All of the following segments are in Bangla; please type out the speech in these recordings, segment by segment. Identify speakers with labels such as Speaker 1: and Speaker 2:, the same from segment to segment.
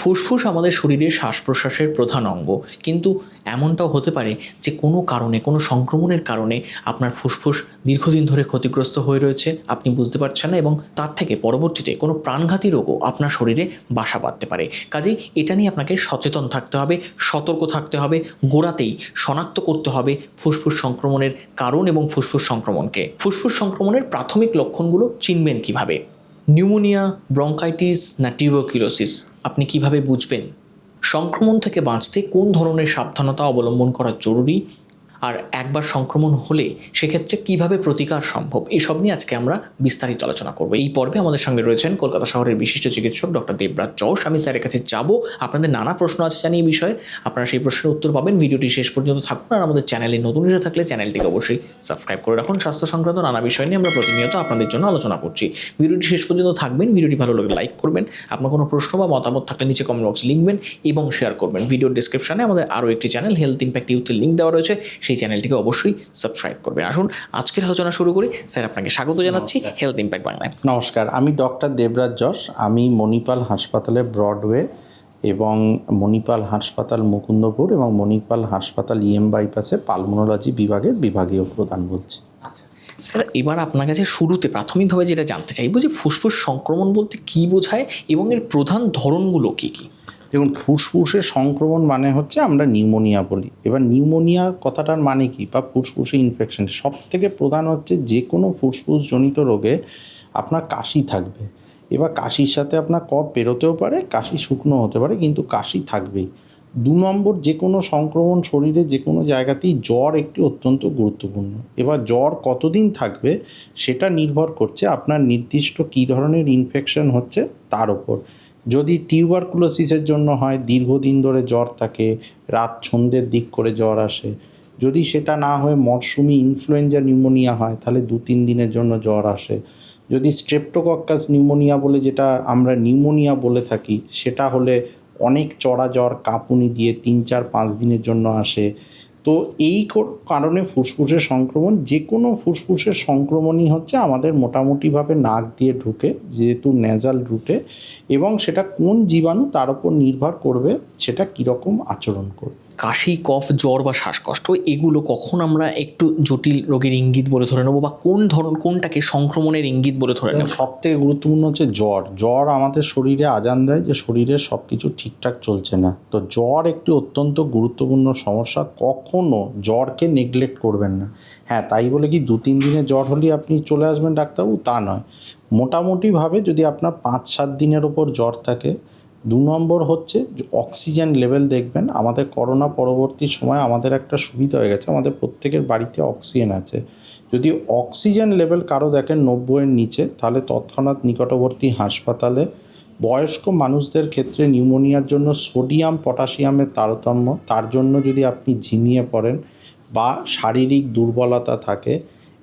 Speaker 1: ফুসফুস আমাদের শরীরের শ্বাস প্রশ্বাসের প্রধান অঙ্গ। কিন্তু এমনটাও হতে পারে যে কোনো কারণে, কোনো সংক্রমণের কারণে আপনার ফুসফুস দীর্ঘদিন ধরে ক্ষতিগ্রস্ত হয়ে রয়েছে, আপনি বুঝতে পারছেন না এবং তার থেকে পরবর্তীতে কোনো প্রাণঘাতী রোগও আপনার শরীরে বাসা বাঁধতে পারে। কাজেই এটা নিয়ে আপনাকে সচেতন থাকতে হবে, সতর্ক থাকতে হবে, গোড়াতেই শনাক্ত করতে হবে ফুসফুস সংক্রমণের কারণ এবং ফুসফুস সংক্রমণকে। ফুসফুস সংক্রমণের প্রাথমিক লক্ষণগুলো চিনবেন কীভাবে? নিউমোনিয়া, ব্রঙ্কাইটিস না টিউবোকিলোসিস? আপনি কীভাবে বুঝবেন? সংক্রমণ থেকে বাঁচতে কোন ধরনের সাবধানতা অবলম্বন করা জরুরি? আর একবার সংক্রমণ হলে সেক্ষেত্রে কীভাবে প্রতিকার সম্ভব? এসব নিয়ে আজকে আমরা বিস্তারিত আলোচনা করব। এই পর্বে আমাদের সঙ্গে রয়েছেন কলকাতা শহরের বিশিষ্ট চিকিৎসক ডক্টর দেবরাজ চৌস। আমি স্যারের কাছে যাব। আপনাদের নানা প্রশ্ন আছে জানি এই বিষয়ে। আপনারা সেই প্রশ্নের উত্তর পাবেন। ভিডিওটি শেষ পর্যন্ত থাকুন। আর আমাদের চ্যানেলে নতুন হয়ে থাকলে চ্যানেলটিকে অবশ্যই সাবস্ক্রাইব করে রাখুন। স্বাস্থ্য সংক্রান্ত নানা বিষয় নিয়ে আমরা প্রতিনিয়ত আপনাদের জন্য আলোচনা করছি। ভিডিওটি শেষ পর্যন্ত থাকবেন। ভিডিওটি ভালো লাগলে লাইক করবেন। আপনার কোনো প্রশ্ন বা মতামত থাকলে নিচে কমেন্ট বক্সে লিখবেন এবং শেয়ার করবেন। ভিডিওর ডিসক্রিপশনে আমাদের আরও একটি চ্যানেল হেলথ ইম্প্যাক্ট ইউথের লিঙ্ক দেওয়া রয়েছে। সেই চ্যানেলটিকে অবশ্যই সাবস্ক্রাইব করবেন। আসুন আজকের আলোচনা শুরু করি। স্যার আপনাকে স্বাগত জানাচ্ছি হেলথ ইম্প্যাক্ট বাংলায়
Speaker 2: নমস্কার আমি ডক্টর দেবরাজ যশ। আমি মণিপাল হাসপাতালে ব্রডওয়ে এবং মণিপাল হাসপাতাল মুকুন্দপুর এবং মণিপাল হাসপাতাল ইএম বাইপাসে পালমোনোলজি বিভাগের বিভাগীয় প্রধান বলছি।
Speaker 1: স্যার এবার আপনার কাছে শুরুতে প্রাথমিকভাবে যেটা জানতে চাইব যে ফুসফুস সংক্রমণ বলতে কী বোঝায় এবং এর প্রধান ধরনগুলো কী কী?
Speaker 2: দেখুন ফুসফুসে সংক্রমণ মানে হচ্ছে আমরা নিউমোনিয়া বলি। এবার নিউমোনিয়া কথাটার মানে কি বা ফুসফুসে ইনফেকশন সব থেকে প্রধান হচ্ছে যে কোনো ফুসফুসজনিত রোগে আপনার কাশি থাকবে। এবার কাশির সাথে আপনার কফ বেরোতেও পারে, কাশি শুকনো হতে পারে, কিন্তু কাশি থাকবেই। দু নম্বর যে কোনো সংক্রমণ শরীরে যে কোনো জায়গাতেই জ্বর একটি অত্যন্ত গুরুত্বপূর্ণ। এবার জ্বর কতদিন থাকবে সেটা নির্ভর করছে আপনার নির্দিষ্ট কী ধরনের ইনফেকশন হচ্ছে তার ওপর। যদি টিউবারকুলোসিসের জন্য হয়, দীর্ঘদিন ধরে জ্বর থাকে, রাত সন্ধ্যের দিক করে জ্বর আসে, যদি সেটা না হয়ে মরশুমি ইনফ্লুয়েঞ্জা নিউমোনিয়া হয়, তাহলে দু তিন দিনের জন্য জ্বর আসে। যদি স্ট্রেপ্টোকক্কাস নিউমোনিয়া বলে যেটা আমরা নিউমোনিয়া বলে থাকি, সেটা হলে অনেক চড়া জ্বর কাঁপুনি দিয়ে তিন চার পাঁচ দিনের জন্য আসে। তো এই কারণে ফুসফুসের সংক্রমণ যে কোনো ফুসফুসের সংক্রমণই হচ্ছে আমাদের মোটামুটিভাবে নাক দিয়ে ঢুকে, যেহেতু নেজাল রুটে এবং সেটা কোন জীবাণু তার উপর নির্ভর করবে, সেটা কীরকম আচরণ করবে।
Speaker 1: কাশি কফ জ্বর বা শ্বাসকষ্ট এগুলো কখন আমরা একটু জটিল রোগের ইঙ্গিত বলে ধরে নেব বা কোন ধরন কোনটাকে সংক্রমণের ইঙ্গিত বলে ধরে নেব?
Speaker 2: সব থেকে গুরুত্বপূর্ণ হচ্ছে জ্বর। জ্বর আমাদের শরীরে আজান দেয় যে শরীরের সব কিছু ঠিকঠাক চলছে না। তো জ্বর একটি অত্যন্ত গুরুত্বপূর্ণ সমস্যা। কখনো জ্বরকে নেগলেক্ট করবেন না। হ্যাঁ তাই বলে কি দু তিন দিনে জ্বর হলেই আপনি চলে আসবেন ডাক্তারবাবু? তা নয়। মোটামুটিভাবে যদি আপনার পাঁচ সাত দিনের ওপর জ্বর থাকে দু নম্বর হচ্ছে অক্সিজেন লেভেল দেখবেন, আমাদের করোনা পরবর্তী সময় আমাদের একটা সুবিধা হয়ে গেছে, আমাদের প্রত্যেকের বাড়িতে অক্সিজেন আছে। যদি অক্সিজেন লেভেল কারও দেখেন নব্বইয়ের নিচে, তাহলে তৎক্ষণাৎ নিকটবর্তী হাসপাতালে বয়স্ক মানুষদের ক্ষেত্রে নিউমোনিয়ার জন্য সোডিয়াম পটাশিয়ামের তারতম্য, তার জন্য যদি আপনি ঝিমিয়ে পড়েন বা শারীরিক দুর্বলতা থাকে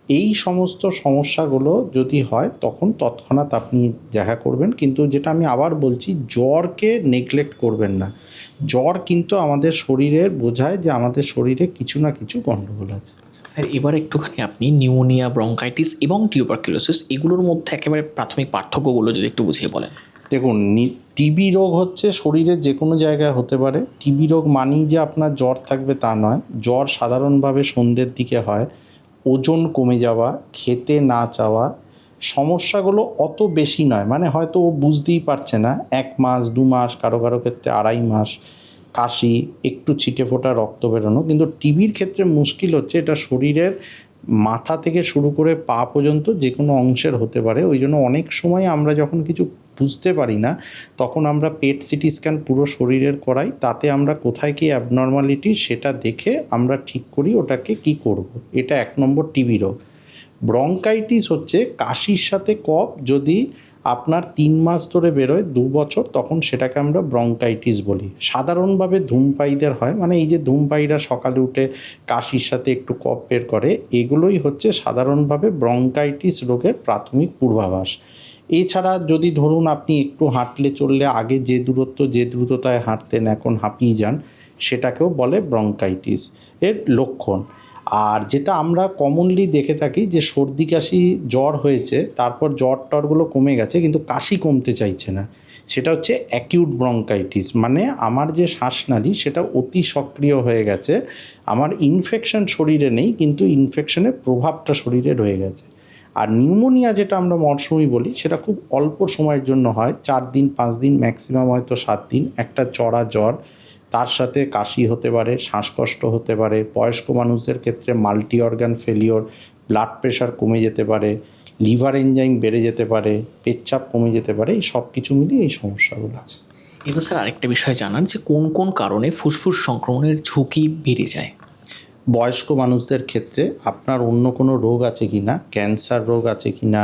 Speaker 2: এই সমস্ত সমস্যাগুলো যদি হয় তখন তৎক্ষণাৎ আপনি দেখা করবেন। কিন্তু যেটা আমি আবার বলছি জ্বরকে নেগলেক্ট করবেন না। জ্বর কিন্তু আমাদের শরীরের বোঝায় যে আমাদের শরীরে কিছু না কিছু গণ্ডগোল আছে।
Speaker 1: স্যার এবার একটুখানি আপনি নিউমোনিয়া ব্রঙ্কাইটিস এবং টিউবারকিলোসিস এগুলোর মধ্যে একেবারে প্রাথমিক পার্থক্যগুলো যদি একটু বুঝিয়ে বলেন।
Speaker 2: দেখুন টিবি রোগ হচ্ছে শরীরের যে কোনো জায়গায় হতে পারে। টিবি রোগ মানেই যে আপনার জ্বর থাকবে তা নয়। জ্বর সাধারণভাবে সন্ধ্যের দিকে হয়। ওজন কমে যাওয়া, খেতে না চাওয়া সমস্যাগুলো অত বেশি নয়। মানে হয়তো ও বুঝতেই পারছে না, এক মাস, দু মাস, কারও কারও ক্ষেত্রে আড়াই মাস, কাশি, একটু ছিটে ফোটা রক্ত বেরোনো। কিন্তু টিবির ক্ষেত্রে মুশকিল হচ্ছে এটা শরীরের মাথা থেকে শুরু করে পা পর্যন্ত যে কোনো অংশের হতে পারে। ওই জন্য অনেক সময় আমরা যখন কিছু বুঝতে পারি না, তখন আমরা পেট সিটি স্ক্যান পুরো শরীরের করাই, তাতে আমরা কোথায় কি অ্যাবনর্মালিটি সেটা দেখে আমরা ঠিক করি ওটাকে কি করব। এটা এক নম্বর টিবি রোগ ব্রঙ্কাইটিস হচ্ছে কাশির সাথে কফ, যদি আপনার তিন মাস ধরে বেরোয় দু বছর, তখন সেটাকে আমরা ব্রঙ্কাইটিস বলি। সাধারণভাবে ধূমপায়ীদের হয় মানে এই যে ধূমপায়ীরা সকালে উঠে কাশির সাথে একটু কফ বের করে, এগুলোই হচ্ছে সাধারণভাবে ব্রঙ্কাইটিস রোগের প্রাথমিক পূর্বাভাস। এছাড়া যদি ধরুন আপনি একটু হাঁটলে, চললে আগে যে দূরত্ব, যে দ্রুততায় হাঁটতেন এখন হাঁপিয়ে যান, সেটাকেও বলে ব্রঙ্কাইটিস। এর লক্ষণ। আর যেটা আমরা কমনলি দেখে থাকি যে সর্দি, কাশি, জ্বর হয়েছে, তারপর জ্বর টরগুলো কমে গেছে, কিন্তু কাশি কমতে চাইছে না। সেটা হচ্ছে অ্যাকিউট ব্রঙ্কাইটিস মানে আমার যে শ্বাসনালী, সেটা অতি সক্রিয় হয়ে গেছে। আমার ইনফেকশন শরীরে নেই, কিন্তু ইনফেকশনের প্রভাবটা শরীরে রয়ে গেছে। আর নিউমোনিয়া যেটা আমরা মরশুমি বলি, সেটা খুব অল্প সময়ের জন্য হয়, চার দিন, পাঁচ দিন, ম্যাক্সিমাম হয়তো সাত দিন। একটা চড়া জ্বর, তার সাথে কাশি হতে পারে, শ্বাসকষ্ট হতে পারে, বয়স্ক মানুষদের ক্ষেত্রে multi organ failure blood pressure কমে যেতে পারে লিভার এনজাইম বেড়ে যেতে পারে পেচ্ছাপ কমে যেতে পারে, এই সব কিছু মিলিয়ে এই সমস্যাগুলো আছে।
Speaker 1: এবার স্যার আরেকটা বিষয় জানার যে কোন কোন কারণে ফুসফুস সংক্রমণের ঝুঁকি বেড়ে যায়?
Speaker 2: বয়স্ক মানুষদের ক্ষেত্রে আপনার অন্য কোনো রোগ আছে কি না? ক্যান্সার রোগ আছে কি না?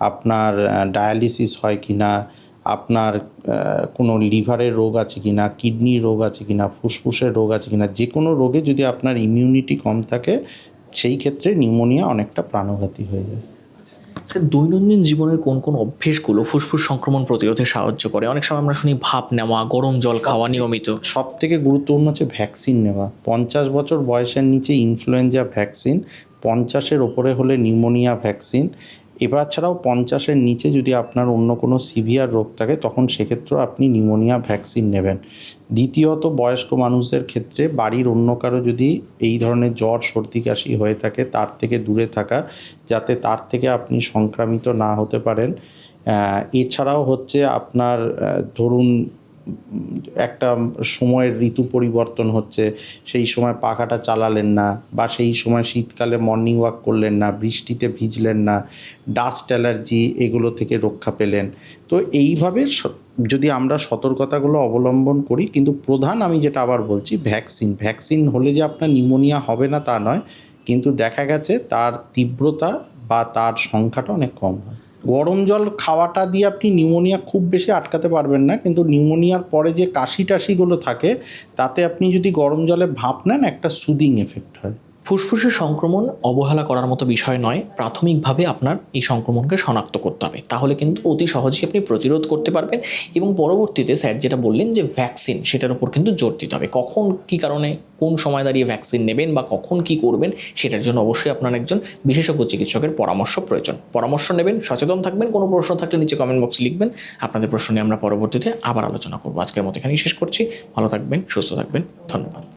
Speaker 2: আপনার ডায়ালিসিস হয় কি না? আপনার কোনো লিভারের রোগ আছে কি না? কিডনির রোগ আছে কি না? ফুসফুসের রোগ আছে কি না? যে কোনো রোগে যদি আপনার ইমিউনিটি কম থাকে, সেই ক্ষেত্রে নিউমোনিয়া অনেকটা প্রাণঘাতী হয়ে যায়।
Speaker 1: স্যার দৈনন্দিন জীবনের কোন কোন অভ্যেসগুলো ফুসফুস সংক্রমণ প্রতিরোধে সাহায্য করে? অনেক সময় আমরা শুনি ভাপ নেওয়া গরম জল খাওয়া নিয়মিত।
Speaker 2: সব থেকে গুরুত্বপূর্ণ হচ্ছে ভ্যাকসিন নেওয়া। পঞ্চাশ বছর বয়সের নিচে ইনফ্লুয়েঞ্জা ভ্যাকসিন পঞ্চাশের ওপরে হলে নিউমোনিয়া ভ্যাকসিন এবার ছাড়াও পঞ্চাশের নিচে যদি আপনার অন্য কোনো সিভিয়ার রোগ থাকে, তখন সেক্ষেত্রেও আপনি নিউমোনিয়া ভ্যাকসিন নেবেন। দ্বিতীয়ত, বয়স্ক মানুষদের ক্ষেত্রে বাড়ির অন্য কারও যদি এই ধরনের জ্বর, সর্দি, কাশি হয়ে থাকে, তার থেকে দূরে থাকা, যাতে তার থেকে আপনি সংক্রামিত না হতে পারেন। এছাড়াও হচ্ছে আপনার ধরুন একটা সময়ের ঋতু পরিবর্তন হচ্ছে, সেই সময় পাখাটা চালালেন না বা সেই সময় শীতকালে মর্নিং ওয়াক করলেন না, বৃষ্টিতে ভিজলেন না ডাস্ট অ্যালার্জি এগুলো থেকে রক্ষা পেলেন। তো এইভাবে যদি আমরা সতর্কতাগুলো অবলম্বন করি, কিন্তু প্রধান আমি যেটা আবার বলছি ভ্যাকসিন ভ্যাকসিন হলে যে আপনার নিউমোনিয়া হবে না তা নয়, কিন্তু দেখা গেছে তার তীব্রতা বা তার সংখ্যাটা অনেক কম হয়। গরম জল খাওয়াটা দিয়ে আপনি নিউমোনিয়া খুব বেশি আটকাতে পারবেন না, কিন্তু নিউমোনিয়ার পরে যে কাশি টাশিগুলো থাকে, তাতে আপনি যদি গরম জলে ভাপ নেন, একটা সুদিং এফেক্ট হয়।
Speaker 1: ফুসফুসের সংক্রমণ অবহেলা করার মতো বিষয় নয়, প্রাথমিকভাবে আপনার এই সংক্রমণকে শনাক্ত করতে হবে। তাহলে কিন্তু অতি সহজেই আপনি প্রতিরোধ করতে পারবেন এবং পরবর্তীতে স্যার যেটা বললেন যে ভ্যাকসিন, সেটার উপর কিন্তু জোর দিতে হবে। কখন কি কারণে, কোন সময় দাঁড়িয়ে ভ্যাকসিন নেবেন বা কখন কি করবেন, সেটার জন্য অবশ্যই আপনার একজন বিশেষজ্ঞ চিকিৎসকের পরামর্শ প্রয়োজন। পরামর্শ নেবেন, সচেতন থাকবেন, কোনো প্রশ্ন থাকলে নিচে কমেন্ট বক্সে লিখবেন। আপনাদের প্রশ্ন নিয়ে আমরা পরবর্তীতে আবার আলোচনা করব। আজকের মতো এখানেই শেষ করছি। ভালো থাকবেন, সুস্থ থাকবেন। ধন্যবাদ।